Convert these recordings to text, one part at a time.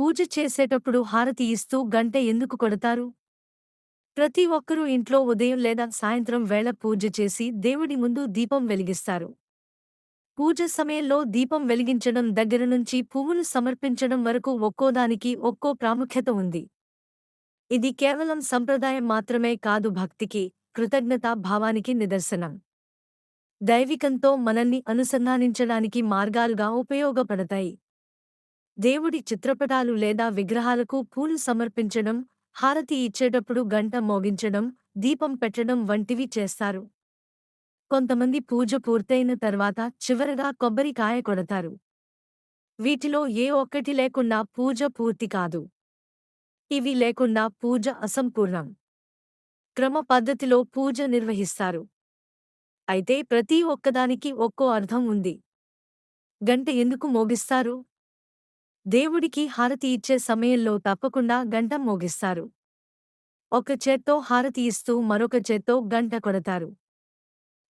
పూజ చేసేటప్పుడు హారతి ఇస్తూ గంట ఎందుకు కొడతారు? ప్రతి ఒక్కరూ ఇంట్లో ఉదయం లేదా సాయంత్రం వేళ పూజ చేసి దేవుడి ముందు దీపం వెలిగిస్తారు. పూజ సమయంలో దీపం వెలిగించడం దగ్గర నుంచి పువ్వులు సమర్పించడం వరకు ఒక్కోదానికి ఒక్కో ప్రాముఖ్యత ఉంది. ఇది కేవలం సంప్రదాయం మాత్రమే కాదు భక్తికి కృతజ్ఞతా భావానికి నిదర్శనం. దైవికంతో మనల్ని అనుసంధానించడానికి మార్గాలుగా ఉపయోగపడతాయి. దేవుడి చిత్రపటాలు లేదా విగ్రహాలకు పూలు సమర్పించడం హారతి ఇచ్చేటప్పుడు గంట మోగించడం దీపం పెట్టడం వంటివి చేస్తారు. కొంతమంది పూజ పూర్తయిన తర్వాత చివరగా కొబ్బరికాయ కొడతారు. వీటిలో ఏ ఒక్కటి లేకుండా పూజ పూర్తి కాదు. ఇవి లేకుండా పూజ అసంపూర్ణం. క్రమ పద్ధతిలో పూజ నిర్వహిస్తారు. అయితే ప్రతి ఒక్కదానికి ఒక్కో అర్థం ఉంది. గంట ఎందుకు మోగిస్తారు? దేవుడికి హారతి ఇచ్చే సమయంలో తప్పకుండా గంట మోగిస్తారు. ఒక చేత్తో హారతి ఇస్తూ మరొక చేత్తో గంట కొడతారు.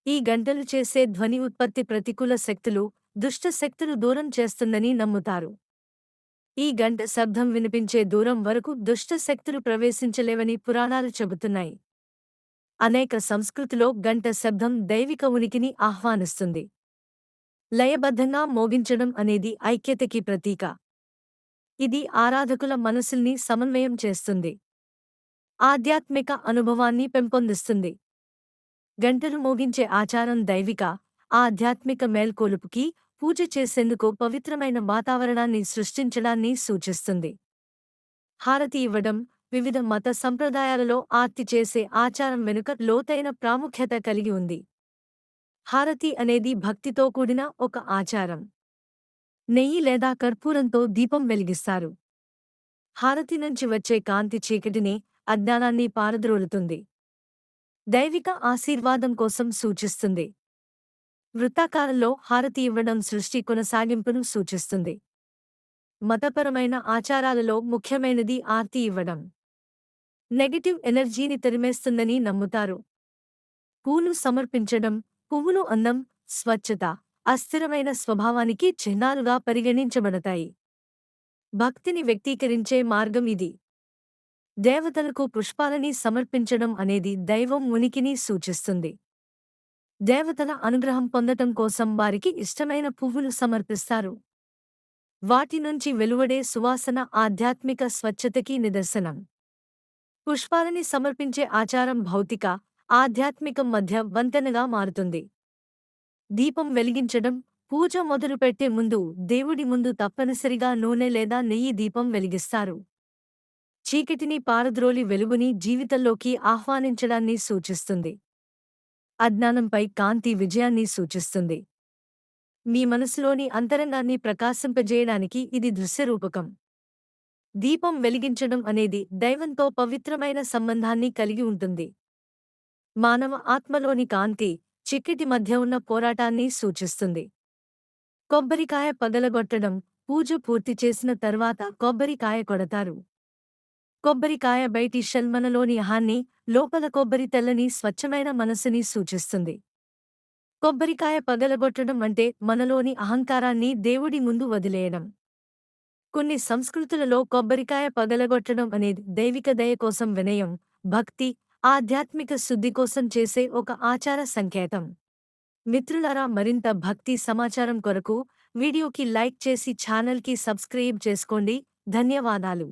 ఈ గంటలు చేసే ధ్వని ఉత్పత్తి ప్రతికూల శక్తులు దుష్ట శక్తులు దూరం చేస్తుందని నమ్ముతారు. ఈ గంట శబ్దం వినిపించే దూరం వరకు దుష్ట శక్తులు ప్రవేశించలేవని పురాణాలు చెబుతున్నాయి. అనేక సంస్కృతిలో గంట శబ్దం దైవిక ఉనికిని ఆహ్వానిస్తుంది. లయబద్ధంగా మోగించడం అనేది ఐక్యతకి ప్రతీక. ఇది ఆరాధకుల మనసుల్ని సమన్వయం చేస్తుంది. ఆధ్యాత్మిక అనుభవాన్ని పెంపొందిస్తుంది. గంటలు మోగించే ఆచారం దైవిక ఆధ్యాత్మిక మేల్కొలుపుకి పూజ చేసేందుకు పవిత్రమైన వాతావరణాన్ని సృష్టించడాన్ని సూచిస్తుంది. హారతి ఇవ్వడం వివిధ మత సంప్రదాయాలలో ఆర్తి చేసే ఆచారం వెనుక లోతైన ప్రాముఖ్యత కలిగి ఉంది. హారతి అనేది భక్తితో కూడిన ఒక ఆచారం. నెయ్యి లేదా కర్పూరంతో దీపం వెలిగిస్తారు. హారతి నుంచి వచ్చే కాంతి చీకటిని అజ్ఞానాన్ని పారద్రోలుతుంది. దైవిక ఆశీర్వాదం కోసం సూచిస్తుంది. వృత్తాకారంలో హారతి ఇవ్వడం సృష్టి కొనసాగింపును సూచిస్తుంది. మతపరమైన ఆచారాలలో ముఖ్యమైనది ఆర్తి ఇవ్వడం. నెగటివ్ ఎనర్జీని తరిమేస్తుందని నమ్ముతారు. పూలు సమర్పించడం పువ్వులు అందం స్వచ్ఛత. అస్థిరమైన స్వభావానికి చిహ్నాలుగా పరిగణించబడతాయి. భక్తిని వ్యక్తీకరించే మార్గం ఇది. దేవతలకు పుష్పాలని సమర్పించడం అనేది దైవం ఉనికిని సూచిస్తుంది. దేవతల అనుగ్రహం పొందటం కోసం వారికి ఇష్టమైన పువ్వులు సమర్పిస్తారు. వాటి నుంచి వెలువడే సువాసన ఆధ్యాత్మిక స్వచ్ఛతకి నిదర్శనం. పుష్పాలని సమర్పించే ఆచారం భౌతిక ఆధ్యాత్మికం మధ్య వంతెనగా మారుతుంది. దీపం వెలిగించడం పూజ మొదలుపెట్టే ముందు దేవుడి ముందు తప్పనిసరిగా నూనె లేదా నెయ్యి దీపం వెలిగిస్తారు. చీకటిని పారద్రోలి వెలుగుని జీవితంలోకి ఆహ్వానించడాన్ని సూచిస్తుంది. అజ్ఞానంపై కాంతి విజయాన్ని సూచిస్తుంది. మీ మనసులోని అంతరంగాన్ని ప్రకాశింపజేయడానికి ఇది దృశ్యరూపకం దీపం వెలిగించడం అనేది దైవంతో పవిత్రమైన సంబంధాన్ని కలిగి ఉంటుంది. మానవ ఆత్మలోని కాంతి చిక్కిటి మధ్య ఉన్న పోరాటాన్ని సూచిస్తుంది. కొబ్బరికాయ పగలగొట్టడం పూజ పూర్తి చేసిన తర్వాత కొబ్బరికాయ కొడతారు. కొబ్బరికాయ బయటి షల్మనలోని హాన్ని లోపల కొబ్బరి తెల్లని స్వచ్ఛమైన మనసుని సూచిస్తుంది. కొబ్బరికాయ పగలగొట్టడం అంటే మనలోని అహంకారాన్ని దేవుడి ముందు వదిలేయడం. కొన్ని సంస్కృతులలో కొబ్బరికాయ పగలగొట్టడం అనేది దైవిక దయ కోసం వినయం భక్తి ఆధ్యాత్మిక శుద్ధి కోసం చేసే ఒక ఆచార సంకేతం. మిత్రులారా మరింత భక్తి సమాచారం కొరకు వీడియోకి లైక్ చేసి ఛానల్కి సబ్స్క్రైబ్ చేసుకోండి. ధన్యవాదాలు.